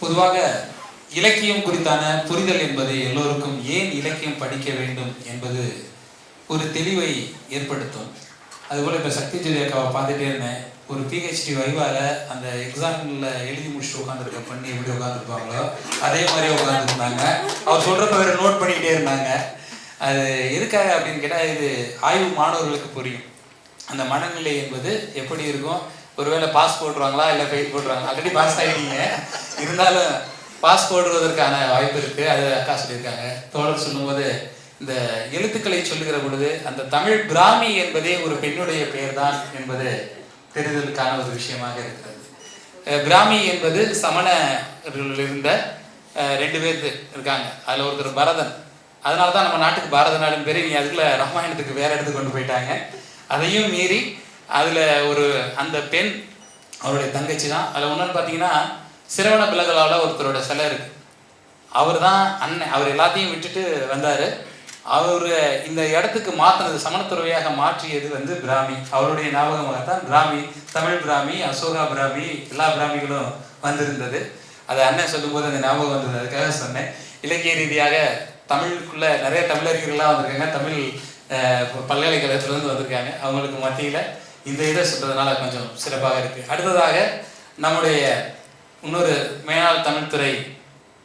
பொதுவாக இலக்கியம் குறித்தான புரிதல் என்பது எல்லோருக்கும் ஏன் இலக்கியம் படிக்க வேண்டும் என்பது ஒரு தெளிவை ஏற்படுத்தும். அதுபோல் இப்போ சக்தி ஜோதி அக்காவை பார்த்துட்டே இருந்தேன். ஒரு பிஹெச்டி வைவால அந்த எக்ஸாமில் எழுதி முடிச்சுட்டு உட்காந்துருக்க பண்ணி எப்படி உட்காந்துருப்பாங்களோ அதே மாதிரி உட்காந்துருந்தாங்க அவர் சொல்கிறப்ப வேறு நோட் பண்ணிக்கிட்டே இருந்தாங்க. அது எதுக்காக அப்படின்னு கேட்டால் இது ஆய்வு மாணவர்களுக்கு புரியும். அந்த மனநிலை என்பது எப்படி இருக்கும்? ஒருவேளை பாஸ் போடுறாங்களா இல்லை ஃபெயில் போடுறாங்க ஆல்ரெடி பாஸ் ஆகிட்டீங்க இருந்தாலும் பாஸ் போடுவதற்கான வாய்ப்பு இருக்கு. அது அக்கா சொல்லியிருக்காங்க. தோழர் சொல்லும்போது இந்த எழுத்துக்களை சொல்லுகிற பொழுது அந்த தமிழ் பிராமி என்பதே ஒரு பெண்ணுடைய பெயர் தான் என்பது தெரிதலுக்கான ஒரு விஷயமாக இருக்கிறது. பிராமி என்பது சமணர்கள் இருந்த ரெண்டு பேர் இருக்காங்க. அதில் ஒருத்தர் பரதன். அதனால தான் நம்ம நாட்டுக்கு பாரத நாடுன்னு பேர் நீ அதுக்குள்ள ராமாயணத்துக்கு வேற இடத்துக்கு கொண்டு போயிட்டாங்க. அதையும் மீறி அதில் ஒரு அந்த பெண் அவருடைய தங்கச்சி தான் அதில் ஒன்றுன்னு பார்த்தீங்கன்னா சிரவண பிளகலாவில் ஒருத்தரோட சிலை இருக்குது அவர் தான் அண்ணன். அவர் எல்லாத்தையும் விட்டுட்டு வந்தார். அவர் இந்த இடத்துக்கு மாற்றினது சமணத்துறவையாக மாற்றியது வந்து பிராமி. அவருடைய ஞாபகமாகத்தான் பிராமி தமிழ் பிராமி அசோகா பிராமி எல்லா பிராமிகளும் வந்திருந்தது. அதை அண்ணன் சொல்லும்போது அந்த ஞாபகம் வந்தது. அதுக்காக சொன்னேன். இலக்கிய ரீதியாக தமிழுக்குள்ள நிறைய தமிழறிஞர்கள்லாம் வந்திருக்காங்க. தமிழ் பல்கலைக்கழகத்துலேருந்து வந்திருக்காங்க. அவங்களுக்கு மத்தியில் இந்த இதை சொல்றதுனால கொஞ்சம் சிறப்பாக இருக்கு அடுத்ததாக நம்முடைய இன்னொரு மேனாள் தமிழ்துறை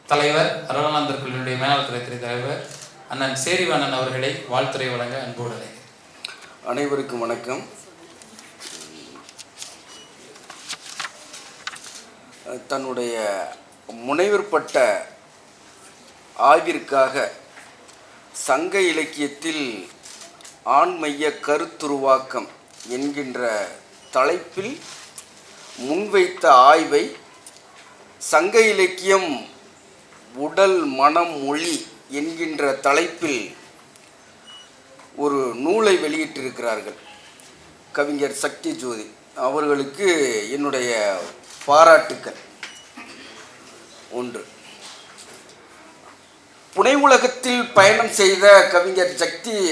தலைவர் அருணானந்தர் கல்லூரியுடைய மேனாள் துறை துறை தலைவர் அண்ணன் சேரிவாணன் அவர்களை வாழ்த்துறை வழங்க அன்போடு அழைக்கிறேன். அனைவருக்கும் வணக்கம் தன்னுடைய முனைவர்பட்ட ஆய்விற்காக சங்க இலக்கியத்தில் ஆண்மைய கருத்துருவாக்கம் என்கின்ற தலைப்பில் முன்வைத்த ஆய்வை சங்க இலக்கியம் உடல் மனம் மொழி என்கின்ற தலைப்பில் ஒரு நூலை வெளியிட்டிருக்கிறார்கள். கவிஞர் சக்தி ஜோதி. அவர்களுக்கு என்னுடைய பாராட்டுக்கள். ஒன்று. புனை உலகத்தில் பயணம் செய்த கவிஞர் சக்தி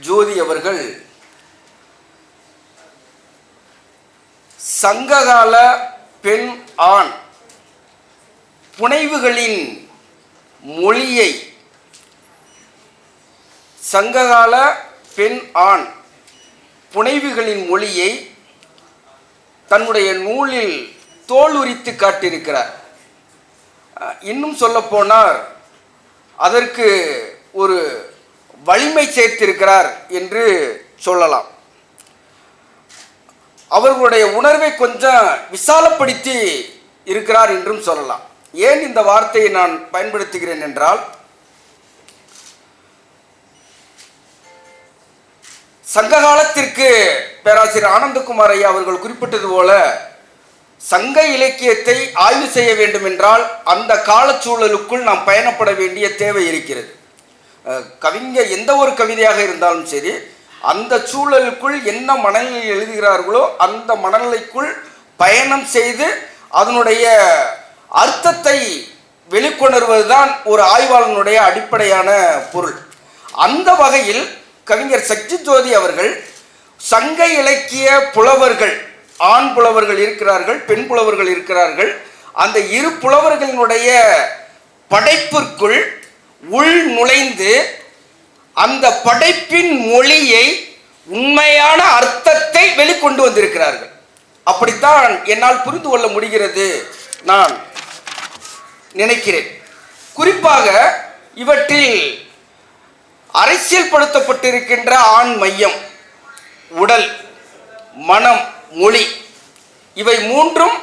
ஜோதி அவர்கள் சங்ககால பெண் ஆண். புனைவுகளின் மொழியை சங்ககால பெண் ஆண். புனைவுகளின் மொழியை தன்னுடைய நூலில் தோல் உரித்து காட்டியிருக்கிறார் இன்னும் சொல்லப்போனால் அதற்கு ஒரு வலிமை சேர்த்திருக்கிறார் என்று சொல்லலாம். அவர்களுடைய உணர்வை கொஞ்சம் விசாலப்படுத்தி இருக்கிறார் என்றும் சொல்லலாம். ஏன் இந்த வார்த்தையை நான் பயன்படுத்துகிறேன் என்றால் சங்க காலத்திற்கு பேராசிரியர் ஆனந்தகுமார் ஐயா அவர்கள் குறிப்பிட்டது போல சங்க இலக்கியத்தை ஆய்வு செய்ய வேண்டும் என்றால் அந்த காலச்சூழலுக்குள் நாம் பயணப்பட வேண்டிய தேவை இருக்கிறது. கவிஞர் எந்த ஒரு கவிதையாக இருந்தாலும் சரி அந்த சூழலுக்குள் என்ன மனநிலையில் எழுதுகிறார்களோ அந்த மனநிலைக்குள் பயணம் செய்து அதனுடைய அர்த்தத்தை வெளிக்கொணர்வது தான் ஒரு ஆய்வாளனுடைய அடிப்படையான பொருள். அந்த வகையில் கவிஞர் சக்தி ஜோதி அவர்கள் சங்க இலக்கிய புலவர்கள் ஆண் புலவர்கள் இருக்கிறார்கள் பெண் புலவர்கள் இருக்கிறார்கள் அந்த இரு புலவர்களினுடைய படைப்பிற்குள் உள் நுழைந்து அந்த படைப்பின் மொழியை உண்மையான அர்த்தத்தை வெளிக்கொண்டு வந்திருக்கிறார்கள். அப்படித்தான் என்னால் புரிந்து கொள்ள முடிகிறது நான் நினைக்கிறேன். குறிப்பாக இவற்றில் அரசியல்படுத்தப்பட்டிருக்கின்ற ஆண் மையம் உடல் மனம் மொழி இவை மூன்றும்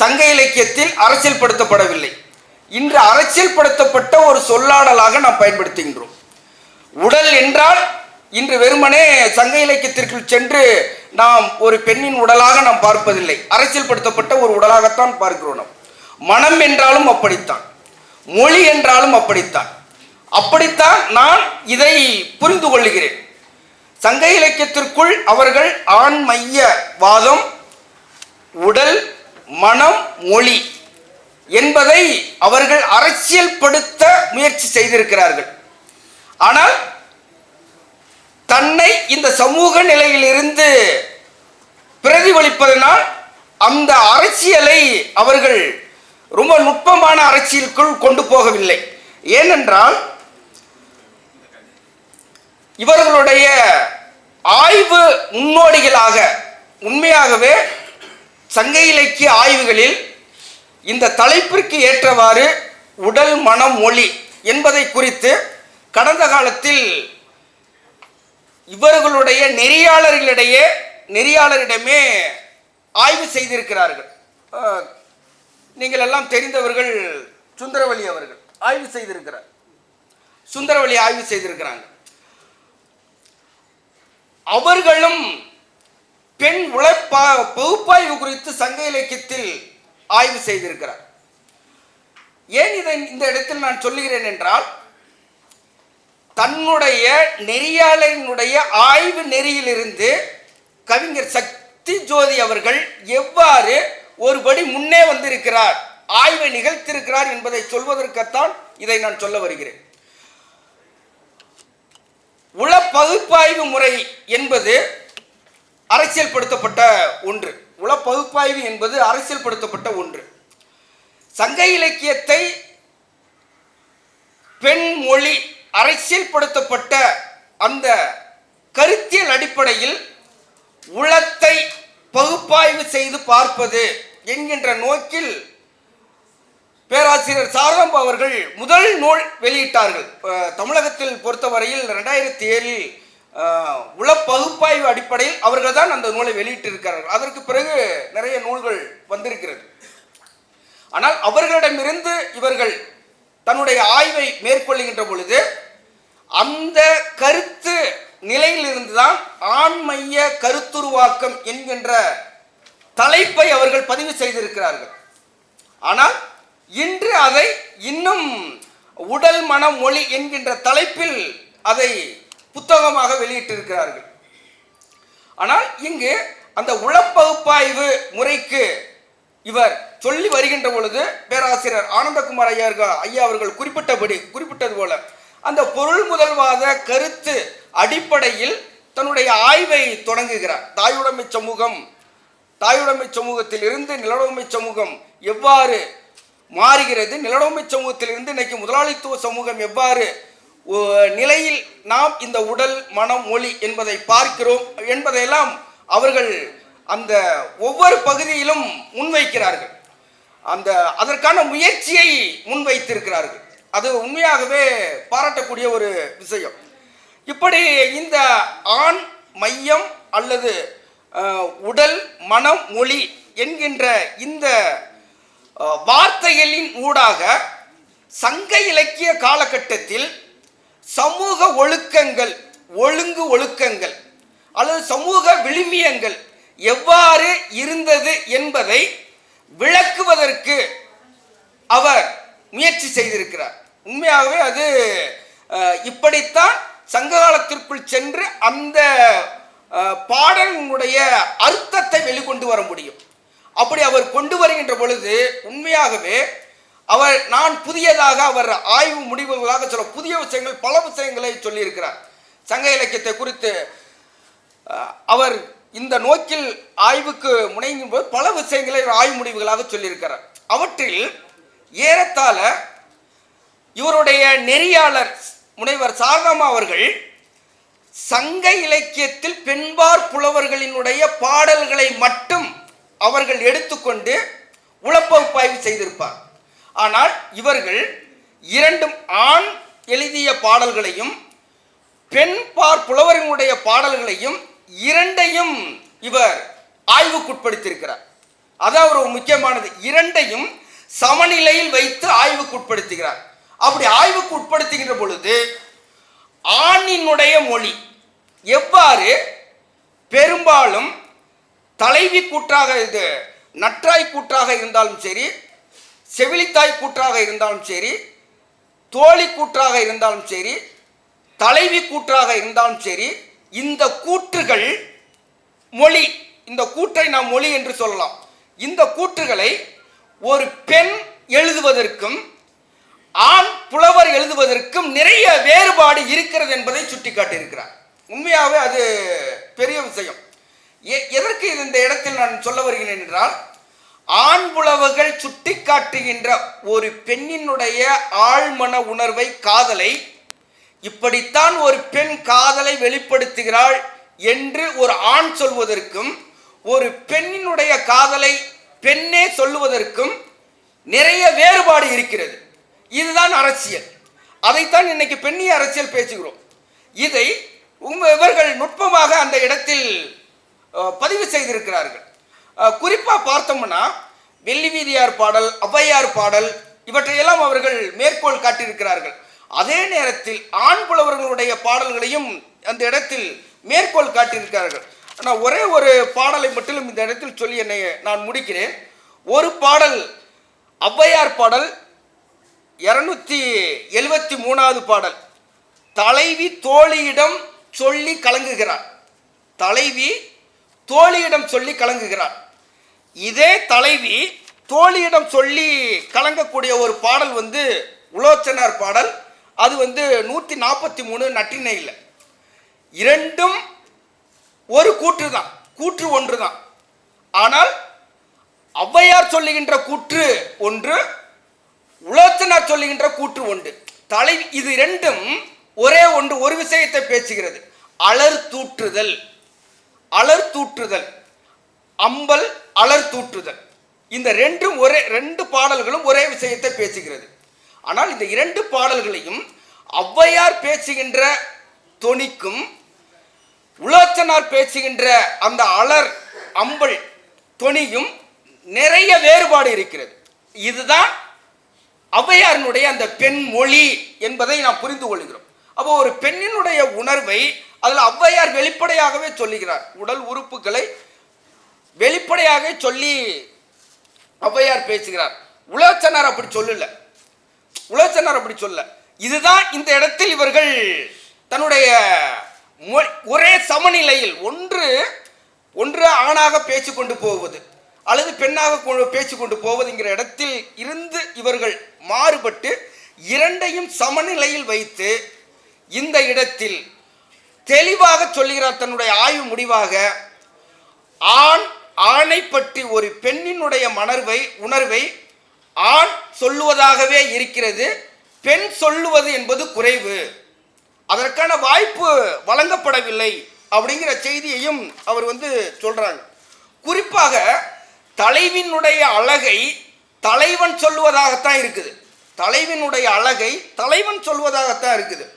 சங்க இலக்கியத்தில் அரசியல்படுத்தப்படவில்லை. இன்று அரசியல்படுத்தப்பட்ட ஒரு சொல்லாடலாக நாம் பயன்படுத்துகின்றோம். உடல் என்றால் இன்று வெறுமனே சங்க இலக்கியத்திற்குள் சென்று நாம் ஒரு பெண்ணின் உடலாக நாம் பார்ப்பதில்லை. அரசியல்படுத்தப்பட்ட ஒரு உடலாகத்தான் பார்க்கிறோம் நாம். மனம் என்றாலும் அப்படித்தான். மொழி என்றாலும் அப்படித்தான். அப்படித்தான் நான் இதை புரிந்து கொள்ளுகிறேன் சங்க இலக்கியத்திற்குள் அவர்கள் ஆண் மைய வாதம் உடல் மனம் மொழி என்பதை அவர்கள் அரசியல்படுத்த முயற்சி செய்திருக்கிறார்கள். ஆனால் தன்னை இந்த சமூக நிலையிலிருந்து பிரதிபலிப்பதனால் அந்த அரசியலை அவர்கள் ரொம்ப நுட்பமான அரசியலுக்குள் கொண்டு போகவில்லை. ஏனென்றால் இவர்களுடைய ஆய்வு முன்னோடிகளாக உண்மையாகவே சங்க இலக்கிய ஆய்வுகளில் இந்த தலைப்பிற்கு ஏற்றவாறு உடல் மனம் மொழி என்பதை குறித்து கடந்த காலத்தில் இவர்களுடைய நெறியாளர்களிடையே நெறியாளரிடமே ஆய்வு செய்திருக்கிறார்கள். நீங்கள் எல்லாம் தெரிந்தவர்கள் சுந்தரவழி அவர்கள் ஆய்வு செய்திருக்கிறார். சுந்தரவழி ஆய்வு செய்திருக்கிறாங்க. அவர்களும் பெண் உழைப்பா பகுப்பாய்வு குறித்து சங்க இலக்கியத்தில் ஆய்வு செய்திருக்கிறார். ஏன் இதை இந்த இடத்தில் நான் சொல்லுகிறேன் என்றால் தன்னுடைய நெறியாளரினுடைய ஆய்வு நெறியிலிருந்து கவிஞர் சக்தி ஜோதி அவர்கள் எவ்வாறு ஒருபடி முன்னே வந்திருக்கிறார் ஆய்வை நிகழ்த்திருக்கிறார் என்பதை சொல்வதற்குத்தான் இதை நான் சொல்ல வருகிறேன். உள பகுப்பாய்வு முறை என்பது அரசியல்படுத்தப்பட்ட ஒன்று. உள பகுப்பாய்வு என்பது அரசியல்படுத்தப்பட்ட ஒன்று. சங்க இலக்கியத்தை பெண் மொழி அரசியல்படுத்தப்பட்ட அந்த கருத்தியல் அடிப்படையில் உளத்தை பகுப்பாய்வு செய்து பார்ப்பது என்கின்ற நோக்கில் பேராசிரியர் சாரதாம்பா அவர்கள் முதல் நூல் வெளியிட்டார்கள். தமிழகத்தில் பொறுத்தவரையில் ரெண்டாயிரத்தி ஏழில் உள பகுப்பாய்வு அடிப்படையில் அவர்கள் தான் அந்த நூலை வெளியிட்டிருக்கிறார்கள். அதற்கு பிறகு நிறைய நூல்கள் வந்திருக்கிறது. ஆனால் அவர்களிடமிருந்து இவர்கள் தன்னுடைய ஆய்வை மேற்கொள்ளுகின்ற பொழுது அந்த கருத்து நிலையிலிருந்து தான் ஆண்மைய கருத்துருவாக்கம் என்கின்ற தலைப்பை அவர்கள் பதிவு செய்திருக்கிறார்கள். ஆனால் இன்று அதை இன்னும் உடல் மன மொழி என்கின்ற தலைப்பில் அதை புத்தகமாக வெளியிட்டிருக்கிறார்கள். ஆனால் இங்கு அந்த உளப்பகுப்பாய்வு முறைக்கு இவர் சொல்லி வருகின்ற பொழுது பேராசிரியர் ஆனந்தகுமார் ஐயா ஐயா அவர்கள் குறிப்பிட்டபடி குறிப்பிட்டது போல அந்த பொருள் முதல்வாத கருத்து அடிப்படையில் தன்னுடைய ஆய்வை தொடங்குகிறார். தாயுடைமை சமூகம் தாயுடைமை சமூகத்தில் இருந்து நிலவுடைமை சமூகம் எவ்வாறு மாறுகிறது நிலவுடைமை சமூகத்திலிருந்து இன்னைக்கு முதலாளித்துவ சமூகம் எவ்வாறு நிலையில் நாம் இந்த உடல் மனம் மொழி என்பதை பார்க்கிறோம் என்பதையெல்லாம் அவர்கள் அந்த ஒவ்வொரு பகுதியிலும் முன்வைக்கிறார்கள். அந்த அதற்கான முயற்சியை முன்வைத்திருக்கிறார்கள். அது உண்மையாகவே பாராட்டக்கூடிய ஒரு விஷயம். இப்படி இந்த ஆண் மையம் அல்லது உடல் மனம் மொழி என்கின்ற இந்த வார்த்தைகளின் ஊடாக சங்க இலக்கிய காலகட்டத்தில் சமூக ஒழுக்கங்கள் ஒழுங்கு ஒழுக்கங்கள் அல்லது சமூக விழுமியங்கள் எவ்வாறு இருந்தது என்பதை விளக்குவதற்கு அவர் முயற்சி செய்திருக்கிறார். உண்மையாகவே அது இப்படித்தான் சங்க காலத்திற்குள் சென்று அந்த பாடலினுடைய அர்த்தத்தை வெளிக்கொண்டு வர முடியும். அப்படி அவர் கொண்டு வருகின்ற பொழுது உண்மையாகவே அவர் நான் புதியதாக அவர் ஆய்வு முடிவுகளாக சொல்ல புதிய விஷயங்கள் பல விஷயங்களை சொல்லியிருக்கிறார். சங்க இலக்கியத்தை குறித்து அவர் இந்த நோக்கில் ஆய்வுக்கு முனையும் போது பல விஷயங்களை ஆய்வு முடிவுகளாக சொல்லியிருக்கிறார். அவற்றில் ஏறத்தாழ இவருடைய நெறியாளர் முனைவர் சாரதாமா அவர்கள் சங்க இலக்கியத்தில் பெண்பார் புலவர்களினுடைய பாடல்களை மட்டும் அவர்கள் எடுத்துக்கொண்டு உளப்பகுப்பாய்வு செய்திருப்பார். ஆனால் இவர்கள் இரண்டும் ஆண் எழுதிய பாடல்களையும் பெண் பார் புலவர்களுடைய பாடல்களையும் இரண்டையும் இவர் ஆய்வுக்குட்படுத்தியிருக்கிறார். அதான் ஒரு முக்கியமானது இரண்டையும் சமநிலையில் வைத்து ஆய்வுக்குட்படுத்துகிறார். அப்படி ஆய்வுக்கு உட்படுத்துகின்ற பொழுது ஆணினுடைய மொழி எவ்வாறு பெரும்பாலும் தலைவி கூற்றாக இது நற்றாய் கூற்றாக இருந்தாலும் சரி செவிலித்தாய் கூற்றாக இருந்தாலும் சரி தோழி கூற்றாக இருந்தாலும் சரி தலைவி கூற்றாக இருந்தாலும் சரி இந்த கூற்றுகள் மொழி இந்த கூற்றை நாம் மொழி என்று சொல்லலாம். இந்த கூற்றுகளை ஒரு பெண் எழுதுவதற்கும் ஆண் புலவர் எழுதுவதற்கும் நிறைய வேறுபாடு இருக்கிறது என்பதை சுட்டிக்காட்டியிருக்கிறார். உண்மையாகவே அது பெரிய விஷயம். எ- எதற்கு இது இந்த இடத்தில் நான் சொல்ல வருகிறேன் என்றால் ஆண் புலவர்கள் சுட்டிக்காட்டுகின்ற ஒரு பெண்ணினுடைய ஆழ்மன உணர்வை காதலை இப்படித்தான் ஒரு பெண் காதலை வெளிப்படுத்துகிறாள் என்று ஒரு ஆண் சொல்வதற்கும் ஒரு பெண்ணினுடைய காதலை பெண்ணே சொல்லுவதற்கும் நிறைய வேறுபாடு இருக்கிறது. இதுதான் அரசியல். அதைத்தான் இன்னைக்கு பெண்ணிய அரசியல் பேசுகிறோம். இதை இவர்கள் நுட்பமாக அந்த இடத்தில் பதிவு செய்திருக்கிறார்கள். குறிப்பாக பார்த்தோம்னா வெள்ளி வீதியார் பாடல் ஔவையார் பாடல் இவற்றையெல்லாம் அவர்கள் மேற்கோள் காட்டியிருக்கிறார்கள். அதே நேரத்தில் ஆண் புலவர்களுடைய பாடல்களையும் அந்த இடத்தில் மேற்கோள் காட்டியிருக்கிறார்கள். ஆனால் ஒரே ஒரு பாடலை மட்டும் இந்த இடத்தில் சொல்லி என்னை நான் முடிக்கிறேன். ஒரு பாடல் ஔவையார் பாடல் இருநூத்தி எழுவத்தி மூணாவது பாடல். தலைவி தோழியிடம் சொல்லி கலங்குகிறார் தலைவி தோழியிடம் சொல்லி கலங்குகிறார் இதே தலைவி தோழியிடம் சொல்லி கலங்கக்கூடிய ஒரு பாடல் வந்து உலோச்சனார் பாடல். அது வந்து நூற்றி நாற்பத்தி மூணு நட்டினையில் இரண்டும் ஒரு கூற்று தான். கூற்று ஒன்று தான். ஆனால் ஔவையார் சொல்லுகின்ற கூற்று ஒன்று உலோச்சனார் சொல்லுகின்ற கூற்று ஒன்று தலை இது ரெண்டும் ஒரே ஒன்று ஒரு விஷயத்தை பேசுகிறது. அலர் தூற்றுதல். அலர் தூற்றுதல். அம்பல் அலர் தூற்றுதல். இந்த ரெண்டும் ஒரே ரெண்டு பாடல்களும் ஒரே விஷயத்தை பேசுகிறது. ஆனால் இந்த இரண்டு பாடல்களையும் ஔவையார் பேசுகின்ற தொனிக்கும் உலோச்சனார் பேசுகின்ற அந்த அலர் அம்பல் தொனியும் நிறைய வேறுபாடு இருக்கிறது. இதுதான் ஔவையாரினுடைய அந்த பெண் மொழி என்பதை நாம் புரிந்து கொள்கிறோம். அப்போ ஒரு பெண்ணினுடைய உணர்வை அதில் ஔவையார் வெளிப்படையாகவே சொல்லுகிறார். உடல் உறுப்புகளை வெளிப்படையாக சொல்லி ஔவையார் பேசுகிறார். உலோச்சனார் அப்படி சொல்லல. உலோச்சனார் அப்படி சொல்ல இதுதான் இந்த இடத்தில் இவர்கள் தன்னுடைய ஒரே சமநிலையில் ஒன்று ஒன்று ஆணாக பேசிக்கொண்டு போவது. அல்லது பெண்ணாக பேச்சு பேசிக்கொண்டு போவதுங்கிற இடத்தில் இருந்து இவர்கள் மாறுபட்டு இரண்டையும் சமநிலையில் வைத்து இந்த இடத்தில் தெளிவாக சொல்லுகிறார் தன்னுடைய ஆய்வு முடிவாக ஆண் ஆணை பற்றி ஒரு பெண்ணினுடைய மணர்வை உணர்வை ஆண் சொல்லுவதாகவே இருக்கிறது பெண் சொல்லுவது என்பது குறைவு. அதற்கான வாய்ப்பு வழங்கப்படவில்லை அப்படிங்கிற செய்தியையும் அவர் வந்து சொல்றாங்க. குறிப்பாக தலைவினுடைய அழகை தலைவன் சொல்லுவதாகத்தான் இருக்குது. தலைவினுடைய அழகை தலைவன் சொல்வதாகத்தான் இருக்குது.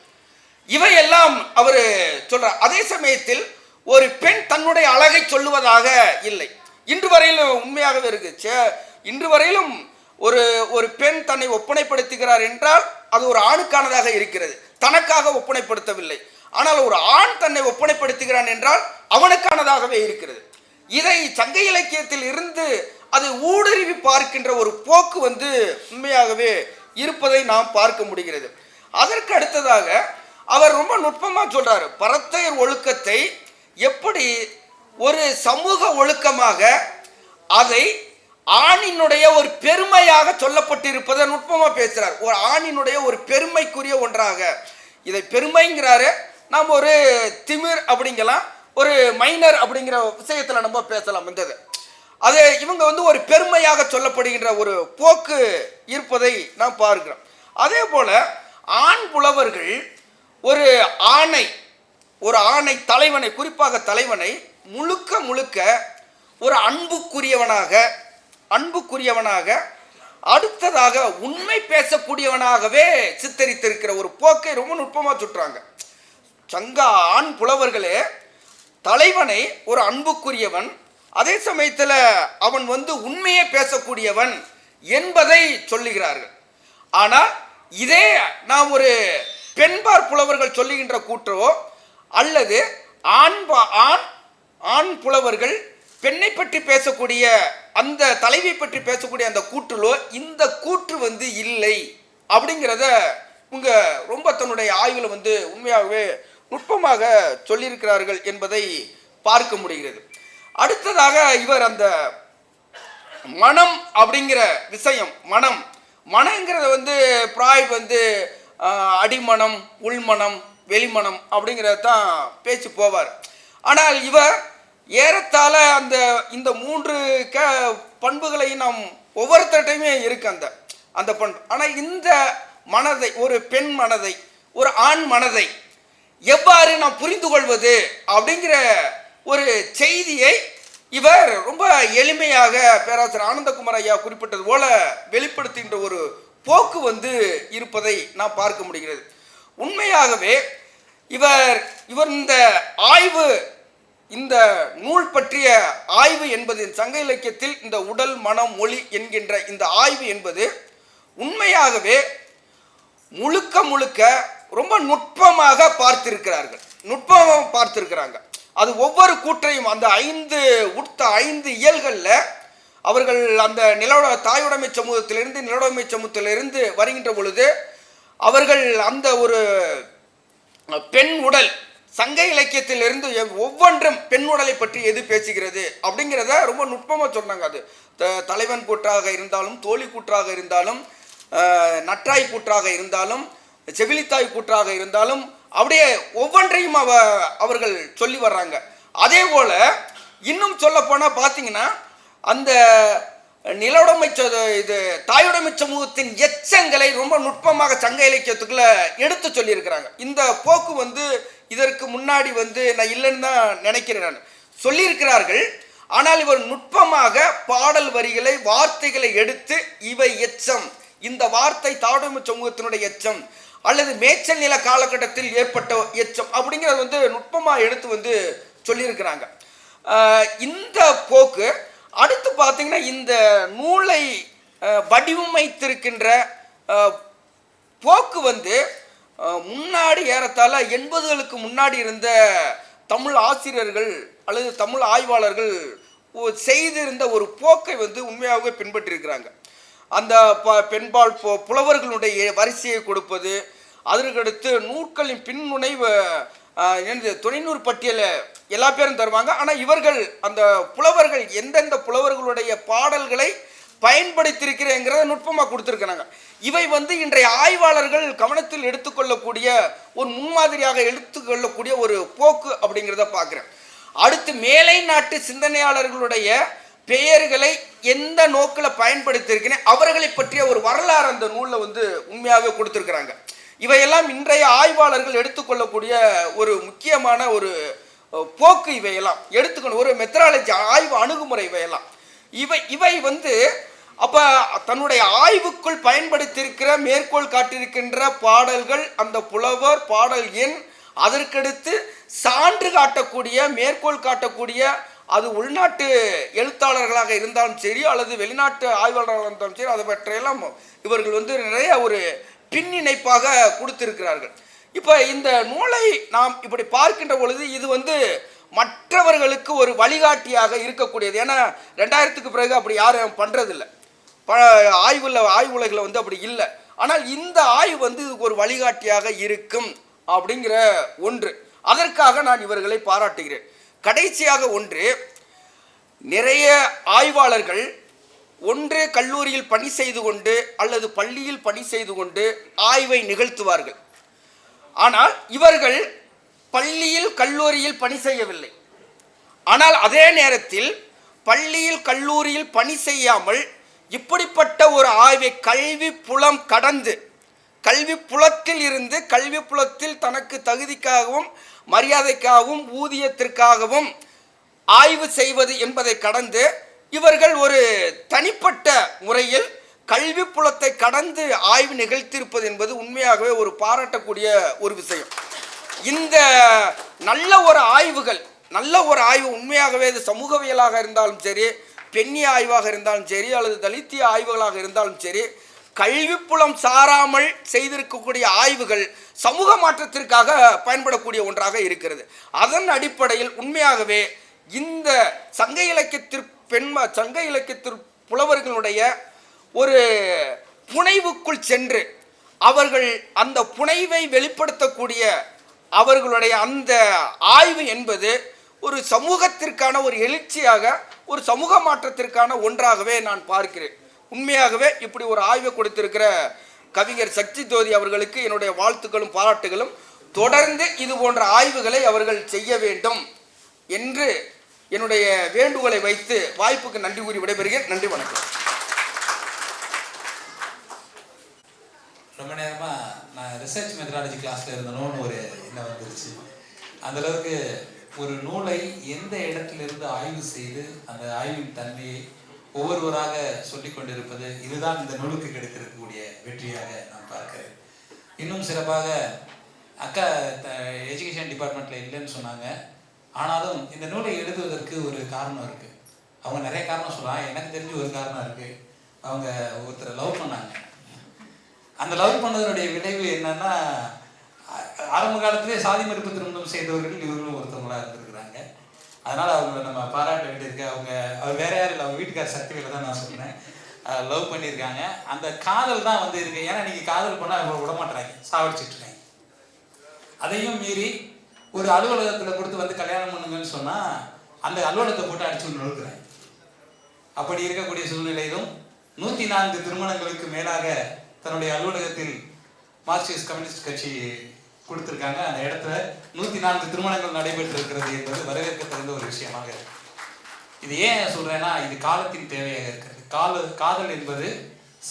இவையெல்லாம் அவர் சொல்கிறார் அதே சமயத்தில் ஒரு பெண் தன்னுடைய அழகை சொல்லுவதாக இல்லை. இன்று வரையிலும் உண்மையாகவே இருக்கு. சே- இன்று வரையிலும் ஒரு ஒரு பெண் தன்னை ஒப்பனைப்படுத்துகிறார் என்றால் அது ஒரு ஆணுக்கானதாக இருக்கிறது. தனக்காக ஒப்பனைப்படுத்தவில்லை. ஆனால் ஒரு ஆண் தன்னை ஒப்பனைப்படுத்துகிறான் என்றால் அவனுக்கானதாகவே இருக்கிறது. இதை சங்க இலக்கியத்தில் இருந்து அதை ஊடுருவி பார்க்கின்ற ஒரு போக்கு வந்து உண்மையாகவே இருப்பதை நாம் பார்க்க முடிகிறது. அதற்கு அடுத்ததாக அவர் ரொம்ப நுட்பமாக சொல்கிறார் பரத்தையர் ஒழுக்கத்தை எப்படி ஒரு சமூக ஒழுக்கமாக அதை ஆணினுடைய ஒரு பெருமையாக சொல்லப்பட்டிருப்பதை நுட்பமாக பேசுகிறார் ஒரு ஆணினுடைய ஒரு பெருமைக்குரிய ஒன்றாக. இதை பெருமைங்கிறாரு. நாம் ஒரு திமிர் அப்படிங்கலாம் ஒரு மைனர் அப்படிங்கிற விஷயத்தில் நம்ம பேசலாம் வந்தது அது இவங்க வந்து ஒரு பெருமையாக சொல்லப்படுகின்ற ஒரு போக்கு இருப்பதை நாம் பார்க்கிறோம். அதே போல ஆண் புலவர்கள் ஒரு ஆணை ஒரு ஆணை தலைவனை குறிப்பாக தலைவனை முழுக்க முழுக்க ஒரு அன்புக்குரியவனாக அன்புக்குரியவனாக அடுத்ததாக உண்மை பேசக்கூடியவனாகவே சித்தரித்திருக்கிற ஒரு போக்கை ரொம்ப நுட்பமாக சுட்டுறாங்க. சங்க ஆண் புலவர்களே தலைவனை ஒரு அன்புக்குரியவன் அதே சமயத்தில் அவன் வந்து உண்மையை பேசக்கூடியவன் என்பதை சொல்லுகிறார்கள். ஆனால் இதே நாம் ஒரு பெண்பார் புலவர்கள் சொல்லுகின்ற கூற்றோ அல்லது ஆண் பா- ஆண் ஆண் புலவர்கள் பெண்ணை பற்றி பேசக்கூடிய அந்த தலைவை பற்றி பேசக்கூடிய அந்த கூற்றுலோ இந்த கூற்று வந்து இல்லை. அப்படிங்கிறத இவங்க ரொம்ப தன்னுடைய ஆய்வில் வந்து உண்மையாகவே நுட்பமாக சொல்லியிருக்கிறார்கள் என்பதை பார்க்க முடிகிறது. அடுத்ததாக இவர் அந்த மனம் அப்படிங்கிற விஷயம் மனம். மனங்கிறத வந்து ப்ராய்ட் வந்து அடிமனம் உள்மனம் வெளிமனம் அப்படிங்கிறத தான் பேச்சு போவார். ஆனால் இவர் ஏறத்தாழ அந்த இந்த மூன்று க பண்புகளையும் நாம் ஒவ்வொருத்தர்கிட்டையுமே இருக்கு அந்த அந்த பண்பு. ஆனால் இந்த மனதை ஒரு பெண் மனதை ஒரு ஆண் மனதை எவ்வாறு நாம் புரிந்து கொள்வது அப்படிங்கிற ஒரு செய்தியை இவர் ரொம்ப எளிமையாக பேராசிரியர் ஆனந்தகுமார் ஐயா குறிப்பிட்டது போல வெளிப்படுத்துகின்ற ஒரு போக்கு வந்து இருப்பதை நாம் பார்க்க முடிகிறது. உண்மையாகவே இவர் இவர் இந்த ஆய்வு இந்த நூல் பற்றிய ஆய்வு என்பது சங்க இலக்கியத்தில் இந்த உடல் மனம் மொழி என்கின்ற இந்த ஆய்வு என்பது உண்மையாகவே முழுக்க முழுக்க ரொம்ப நுட்பமாக பார்த்திருக்கிறார்கள். நுட்பமாக பார்த்திருக்கிறாங்க. அது ஒவ்வொரு கூற்றையும் அந்த ஐந்து உட்த ஐந்து இயல்களில் அவர்கள் அந்த நிலவுட தாயுடைமை சமூகத்திலிருந்து நிலவுடைமை சமூகத்திலிருந்து வருகின்ற பொழுது அவர்கள் அந்த ஒரு பெண் உடல் சங்க இலக்கியத்திலிருந்து ஒவ்வொன்றும் பெண் உடலை பற்றி எது பேசுகிறது அப்படிங்கிறத ரொம்ப நுட்பமாக சொன்னாங்க அது. த- தலைவன் கூற்றாக இருந்தாலும் தோழி கூற்றாக இருந்தாலும் நற்றாய் கூற்றாக இருந்தாலும் செவிலித்தாய் கூற்றாக இருந்தாலும் அப்படியே ஒவ்வொன்றையும் அவ அவர்கள் சொல்லி வர்றாங்க. அதே போல இன்னும் சொல்ல போனால் பார்த்தீங்கன்னா அந்த நிலவுடைமை இது தாயுடைமை சமூகத்தின் எச்சங்களை ரொம்ப நுட்பமாக சங்க இலக்கியத்துக்குள்ள எடுத்து சொல்லியிருக்கிறாங்க. இந்த போக்கு வந்து இதற்கு முன்னாடி வந்து நான் இல்லைன்னு தான் நினைக்கிறேன் நான். சொல்லியிருக்கிறார்கள் ஆனால் இவர் நுட்பமாக பாடல் வரிகளை வார்த்தைகளை எடுத்து இவை எச்சம். இந்த வார்த்தை தாடுமை சமூகத்தினுடைய எச்சம். அல்லது மேய்ச்சல் நில காலகட்டத்தில் ஏற்பட்ட எச்சம் அப்படிங்கிறது வந்து நுட்பமாக எடுத்து வந்து சொல்லியிருக்கிறாங்க. இந்த போக்கு அடுத்து பார்த்தீங்கன்னா இந்த நூலை வடிவமைத்திருக்கின்ற போக்கு வந்து முன்னாடி ஏறத்தாழ எண்பதுகளுக்கு முன்னாடி இருந்த தமிழ் ஆசிரியர்கள் அல்லது தமிழ் ஆய்வாளர்கள் செய்திருந்த ஒரு போக்கை வந்து உண்மையாகவே பின்பற்றியிருக்கிறாங்க. அந்த ப பெண்பால் புலவர்களுடைய வரிசையை கொடுப்பது அதற்கடுத்து நூற்களின் பின்னுணைவு ஆஹ், என்னது துணைநூறு பட்டியலை எல்லா பேரும் தருவாங்க. ஆனால் இவர்கள் அந்த புலவர்கள் எந்தெந்த புலவர்களுடைய பாடல்களை பயன்படுத்தியிருக்கிறேங்கிறத நுட்பமாக கொடுத்துருக்கிறாங்க. இவை வந்து இன்றைய ஆய்வாளர்கள் கவனத்தில் எடுத்துக்கொள்ளக்கூடிய ஒரு முன்மாதிரியாக எடுத்துக்கொள்ளக்கூடிய ஒரு போக்கு அப்படிங்கிறத பார்க்குறேன். அடுத்து மேலை நாட்டு சிந்தனையாளர்களுடைய பெயர்களை எந்த நோக்கில் பயன்படுத்தியிருக்கிறேன் அவர்களை பற்றிய ஒரு வரலாறு அந்த நூலில் வந்து உண்மையாகவே கொடுத்துருக்குறாங்க. இவையெல்லாம் இன்றைய ஆய்வாளர்கள் எடுத்துக்கொள்ளக்கூடிய ஒரு முக்கியமான ஒரு போக்கு இவையெல்லாம். எடுத்துக்கணும் ஒரு மெத்தடாலஜி ஆய்வு அணுகுமுறை இவையெல்லாம். இவை இவை வந்து அப்போ தன்னுடைய ஆய்வுக்குள் பயன்படுத்தியிருக்கிற மேற்கோள் காட்டியிருக்கின்ற பாடல்கள் அந்த புலவர் பாடல் எண் அதற்கடுத்து சான்று காட்டக்கூடிய மேற்கோள் காட்டக்கூடிய அது உள்நாட்டு எழுத்தாளர்களாக இருந்தாலும் சரி அல்லது வெளிநாட்டு ஆய்வாளர்களாக இருந்தாலும் சரி அதை பற்றியெல்லாம் இவர்கள் வந்து நிறைய ஒரு பின்னிணைப்பாக கொடுத்திருக்கிறார்கள். இப்போ இந்த நூலை நாம் இப்படி பார்க்கின்ற பொழுது இது வந்து மற்றவர்களுக்கு ஒரு வழிகாட்டியாக இருக்கக்கூடியது. ஏன்னா ரெண்டாயிரத்துக்கு பிறகு அப்படி யாரும் பண்ணுறதில்ல ப ஆய்வுல ஆய்வுலகில் வந்து அப்படி இல்லை. ஆனால் இந்த ஆய்வு வந்து இதுக்கு ஒரு வழிகாட்டியாக இருக்கும் அப்படிங்கிற ஒன்று. அதற்காக நான் இவர்களை பாராட்டுகிறேன். கடைசியாக ஒன்று நிறைய ஆய்வாளர்கள் ஒன்று கல்லூரியில் பணி செய்து கொண்டு அல்லது பள்ளியில் பணி செய்து கொண்டு ஆய்வை நிகழ்த்துவார்கள். ஆனால் இவர்கள் பள்ளியில் கல்லூரியில் பணி செய்யவில்லை. ஆனால் அதே நேரத்தில் பள்ளியில் கல்லூரியில் பணி செய்யாமல் இப்படிப்பட்ட ஒரு ஆய்வை கல்வி புலம் கடந்து கல்வி புலத்தில் இருந்து கல்வி புலத்தில் தனக்கு தகுதிக்காகவும் மரியாதைக்காகவும் ஊதியத்திற்காகவும் ஆய்வு செய்வது என்பதை கடந்து இவர்கள் ஒரு தனிப்பட்ட முறையில் கல்வி புலத்தை கடந்து ஆய்வு நிகழ்த்தியிருப்பது என்பது உண்மையாகவே ஒரு பாராட்டக்கூடிய ஒரு விஷயம். இந்த நல்ல ஒரு ஆய்வுகள் நல்ல ஒரு ஆய்வு உண்மையாகவே இது சமூகவியலாக இருந்தாலும் சரி பெண்ணிய ஆய்வாக இருந்தாலும் சரி அல்லது தலித்திய ஆய்வுகளாக இருந்தாலும் சரி கல்விப்புலம் சாராமல் செய்திருக்கக்கூடிய ஆய்வுகள் சமூக மாற்றத்திற்காக பயன்படக்கூடிய ஒன்றாக இருக்கிறது. அதன் அடிப்படையில் உண்மையாகவே இந்த சங்க இலக்கியத்திற் பெண்ம சங்க இலக்கியத்திற் புலவர்களுடைய ஒரு புனைவுக்குள் சென்று அவர்கள் அந்த புனைவை வெளிப்படுத்தக்கூடிய அவர்களுடைய அந்த ஆய்வு என்பது ஒரு சமூகத்திற்கான ஒரு எழுச்சியாக ஒரு சமூக மாற்றத்திற்கான ஒன்றாகவே நான் பார்க்கிறேன். உண்மையாகவே இப்படி ஒரு ஆய்வை கொடுத்திருக்கிற கவிஞர் சக்தி ஜோதி அவர்களுக்கு என்னுடைய வாழ்த்துக்களும் பாராட்டுகளும். தொடர்ந்து இது போன்ற ஆய்வுகளை அவர்கள் செய்ய வேண்டும் என்று என்னுடைய வேண்டுகோளை வைத்து வாய்ப்புக்கு நன்றி கூறி விடைபெறுகிறேன். நன்றி வணக்கம். ரொம்ப நேரமாக நான் ரிசர்ச் மெத்தடாலஜி கிளாஸில் இருந்தனோன்னு ஒரு எண்ணம் வந்துருச்சு. அந்தளவுக்கு ஒரு நூலை எந்த இடத்திலிருந்து ஆய்வு செய்து அந்த ஆய்வின் தன்மையை ஒவ்வொருவராக சொல்லி கொண்டிருப்பது இதுதான் இந்த நூலுக்கு கிடைத்திருக்கக்கூடிய வெற்றியாக நான் பார்க்கிறேன். இன்னும் சிறப்பாக அக்கா எஜுகேஷன் டிபார்ட்மெண்ட்டில் இல்லைன்னு சொன்னாங்க. ஆனாலும் இந்த நூலை எழுதுவதற்கு ஒரு காரணம் இருக்குது அவங்க நிறைய காரணம் சொல்லலாம். எனக்கு தெரிஞ்சு ஒரு காரணம் இருக்குது அவங்க ஒருத்தரை லவ் பண்ணாங்க. அந்த லவ் பண்ணதனுடைய விளைவு என்னன்னா ஆரம்ப காலத்திலே சாதி மறுப்பு திருமணம் செய்தவர்கள் இவர்களும் ஒருத்தவங்களாக இருந்திருக்கு அதனால அவங்கள நம்ம பாராட்ட வேண்டியிருக்கு. அவங்க அவர் வேற யாரும் இல்லை அவங்க வீட்டுக்கார சக்திகளை தான் நான் சொன்னேன் லவ் பண்ணியிருக்காங்க. அந்த காதல் தான் வந்து இருக்கு. ஏன்னா நீங்க காதல் பண்ணால் அவங்க விட மாட்டுறாங்க. சாவடிச்சிட்டு அதையும் மீறி ஒரு அலுவலகத்தில் கொடுத்து வந்து கல்யாணம் பண்ணுங்கன்னு சொன்னால் அந்த அலுவலகத்தை போட்டு அடிச்சு நொழுக்கிறாங்க அப்படி இருக்கக்கூடிய சூழ்நிலையிலும் நூற்றி நான்கு திருமணங்களுக்கு மேலாக தன்னுடைய அலுவலகத்தில் மார்க்சிஸ்ட் கம்யூனிஸ்ட் கட்சி கொடுத்துருக்காங்க. அந்த இடத்துல நூத்தி நான்கு திருமணங்கள் நடைபெற்று இருக்கிறது என்பது வரவேற்கத்தகுந்த ஒரு விஷயமாக இருக்கு. இது ஏன் சொல்றேன்னா இது காலத்தின் தேவையாக இருக்கிறது. கால காதல் என்பது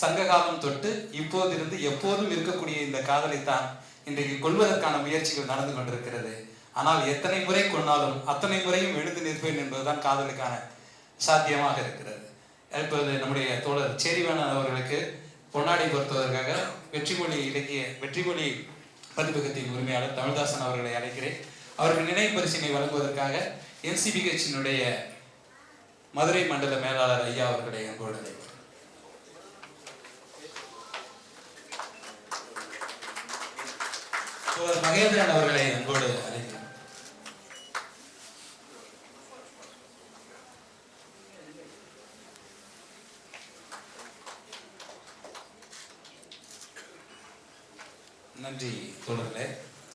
சங்க காலம் தொட்டு இப்போதிருந்து எப்போதும் இருக்கக்கூடிய இந்த காதலை தான் இன்றைக்கு கொள்வதற்கான முயற்சிகள் நடந்து கொண்டிருக்கிறது. ஆனால் எத்தனை முறை கொண்டாலும் அத்தனை முறையும் எழுந்து நிற்பேன் என்பதுதான் காதலுக்கான சாத்தியமாக இருக்கிறது. இப்போது நம்முடைய தோழர் சேரிவேணன் அவர்களுக்கு பொன்னாடை பொறுத்ததற்காக வெற்றிமொழி இலக்கிய வெற்றிமொழி பதிப்பகத்தின் உரிமையாளர் தமிழ்தாசன் அவர்களை அழைக்கிறேன். அவர்கள் நினைவு பரிசினை வழங்குவதற்காக என்சிபிஹெச்சினுடைய மதுரை மண்டல மேலாளர் ஐயா அவர்களை அன்போடு அழைக்கிறேன். மகேந்திரன் அவர்களை அன்போடு அழைக்கிறேன். நன்றி தோழர்களே.